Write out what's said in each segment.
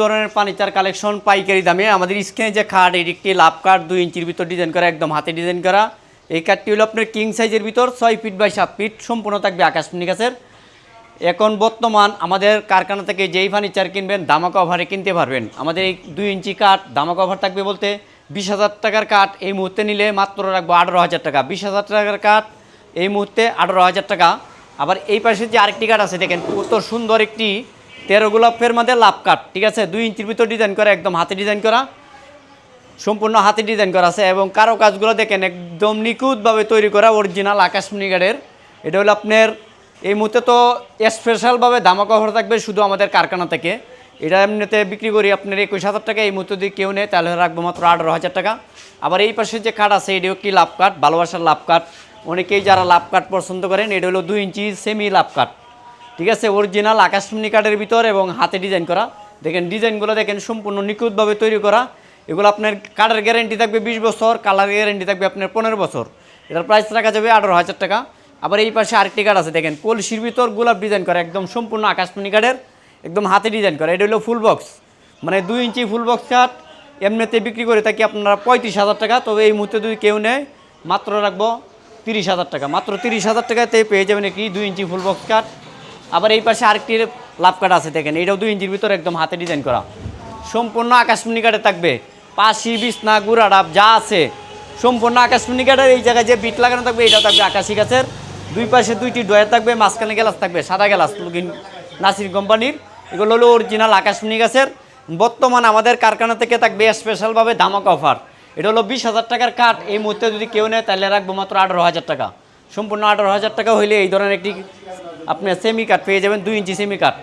ধরনের furniture collection, পাইকারি দামে। আমাদের স্ক্রিনে যে খাট এটি একটি লাভ কাঠ দুই ইঞ্চির ভিতর ডিজাইন করা, একদম হাতে ডিজাইন করা। এই কাঠটি হলো আপনার কিং সাইজের ভিতর, ছয় ফিট বাই সাত ফিট সম্পূর্ণ থাকবে আকাশমণি গাছের। এখন বর্তমান আমাদের কারখানা থেকে যেই ফার্নিচার কিনবেন দামাকা অফারে কিনতে পারবেন। আমাদের এই দুই ইঞ্চি কাঠ দামাকা অফার থাকবে বলতে বিশ হাজার টাকার কাঠ, এই মুহূর্তে নিলে মাত্র রাখব আঠারো হাজার টাকা। বিশ হাজার টাকার কাঠ, এই মুহূর্তে আঠারো হাজার টাকা। আবার এই পাশে যে আরেকটি কাঠ আছে, দেখেন কত সুন্দর একটি তেরো গোলাপের মধ্যে লাভ কাঠ ঠিক আছে? দুই ইঞ্চির ভিতর ডিজাইন করা, একদম হাতে ডিজাইন করা। সম্পূর্ণ হাতে ডিজাইন করা আছে এবং কারও কাজগুলো দেখেন, একদম নিখুঁতভাবে তৈরি করা অরিজিনাল আকাশমণি কাঠের এটা হলো আপনার, এই মুহূর্তে তো স্পেশালভাবে দামা কভার থাকবে শুধু আমাদের কারখানা থেকে। এটা এমনিতে বিক্রি করি আপনার একুশ হাজার টাকা, এই মুহূর্তে যদি কেউ নেয়, তাহলে রাখব মাত্র আঠারো হাজার টাকা। আবার এই পাশে যে কাঠ আছে, এটিও কি লাভ কাঠ ভালোবাসার লাভ কাঠ অনেকেই যারা লাভ কাঠ পছন্দ করেন, এটা হলো দুই ইঞ্চি সেমি লাভ কাঠ ঠিক আছে অরিজিনাল আকাশমণি কাঠের ভিতর এবং হাতে ডিজাইন করা। দেখেন ডিজাইনগুলো দেখেন, সম্পূর্ণ নিখুঁতভাবে তৈরি করা। এগুলো আপনার কাঠের গ্যারেন্টি থাকবে বিশ বছর কালার গ্যারেন্টি থাকবে আপনার পনেরো বছর। এটার প্রাইস রাখা যাবে আঠারো হাজার টাকা। আবার এই পাশে আরেকটি কাঠ আছে, দেখেন, কলসির ভিতর গোলাপ ডিজাইন করা, একদম সম্পূর্ণ আকাশমণি কাঠের, একদম হাতে ডিজাইন করা। এটা হলো ফুল বক্স মানে দুই ইঞ্চি ফুল বক্স কাঠ, এমনিতে বিক্রি করে থাকি আপনারা পঁয়ত্রিশ হাজার টাকা। তবে এই মুহূর্তে যদি কেউ নেয়, মাত্র রাখব তিরিশ হাজার টাকা। মাত্র তিরিশ হাজার টাকাতে পেয়ে যাবেন একটি দুই ইঞ্চি ফুল বক্স কাঠ। আবার এই পাশে আরেকটি লাভ কাঠ আছে, দেখেন। এটাও দুই ইঞ্চির ভিতরে একদম হাতে ডিজাইন করা। সম্পূর্ণ আকাশমণি কাঠে থাকবে। পাশি, বিছনা, গুড়া, ডাব, যা আছে। সম্পূর্ণ আকাশমণি কাঠের এই জায়গায় যে বিট লাগানো থাকবে, এটাও থাকবে আকাশি গাছের। দুই পাশে দুইটি ডয়ার থাকবে, মাঝখানে গ্লাস থাকবে, সাদা গ্লাস নাসির কোম্পানির। এগুলো হলো অরিজিনাল আকাশমণি গাছের। বর্তমান আমাদের কারখানা থেকে থাকবে স্পেশালভাবে ধামাক অফার এটা হলো বিশ হাজার টাকার কাঠ। এই মুহূর্তে যদি কেউ নেয়, তাহলে রাখব মাত্র আঠারো হাজার টাকা। সম্পূর্ণ আঠারো হাজার টাকা হইলে এই ধরনের একটি আপনি সেমি কাঠ পেয়ে যাবেন দুই ইঞ্চি সেমি কাঠ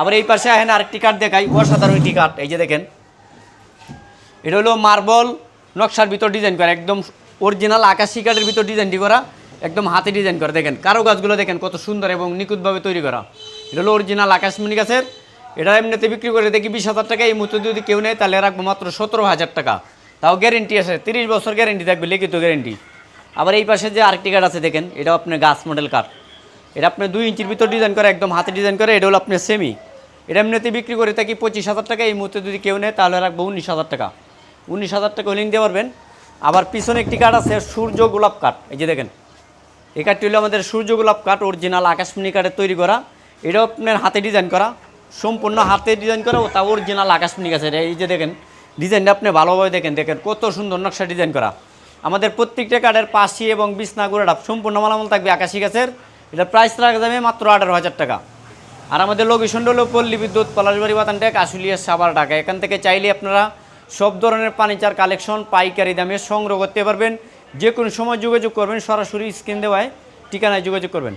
আবার এই পাশে আহেন আরেকটি কাঠ দেখাই, অসাধারণ একটি কাঠ এই যে দেখেন। এটা হলো মার্বল নকশার ভিতর ডিজাইন করা, একদম অরিজিনাল আকাশি কাঠের ভিতর ডিজাইনটি করা, একদম হাতে ডিজাইন করা। দেখেন কারও গাছগুলো দেখেন কত সুন্দর এবং নিখুঁতভাবে তৈরি করা। এটা হলো অরিজিনাল আকাশমণি গাছের। এটা এমনিতে বিক্রি করে দেখি বিশ হাজার টাকা, এই মুহূর্তে যদি কেউ নেয় তাহলে রাখব মাত্র সতেরো হাজার টাকা। তাও গ্যারেন্টি আছে, তিরিশ বছর গ্যারেন্টি থাকবে, লিখিত গ্যারেন্টি আবার এই পাশে যে আরেকটি কাঠ আছে দেখেন এটা আপনার গাছ মডেল কাঠ এটা আপনি দুই ইঞ্চির ভিতর ডিজাইন করে, একদম হাতে ডিজাইন করে এটা হলো আপনার সেমি এটা এমনিতে বিক্রি করে থাকি পঁচিশ হাজার টাকা? এই মুহূর্তে যদি কেউ নেয়, তাহলে রাখব উনিশ হাজার টাকা। উনিশ হাজার টাকা হলিং দিতে পারবেন। আবার পিছনে একটি কাঠ আছে, সূর্য গোলাপ কাঠ এই যে দেখেন, এই কাঠটি হলো আমাদের সূর্য গোলাপ কাঠ অরিজিনাল আকাশমণি কাঠের তৈরি করা। এটাও আপনার হাতে ডিজাইন করা। সম্পূর্ণ হাতে ডিজাইন করা, ও তা অরিজিনাল আকাশমণি কাছে এই যে দেখেন ডিজাইনটা আপনি ভালোভাবে দেখেন দেখেন কত সুন্দর নকশা ডিজাইন করা। আমাদের প্রত্যেকটা কাঠের পাশি এবং বিছনা গুড়াটা সম্পূর্ণ মালামাল থাকবে আকাশি গাছের। এটা প্রাইস রাখা যাবে মাত্র আঠারো হাজার টাকা। আর আমাদের লোকেশন হলো পল্লী বিদ্যুৎ, পলাশবাড়ি, বাতানটেক, আশুলিয়া সাবার ঢাকা। এখান থেকে চাইলে আপনারা সব ধরনের ফার্নিচার কালেকশন পাইকারি দামে সংগ্রহ করতে পারবেন। যে কোনো সময় যোগাযোগ করবেন, সরাসরি স্ক্রিন দেওয়ায় ঠিকানায় যোগাযোগ করবেন।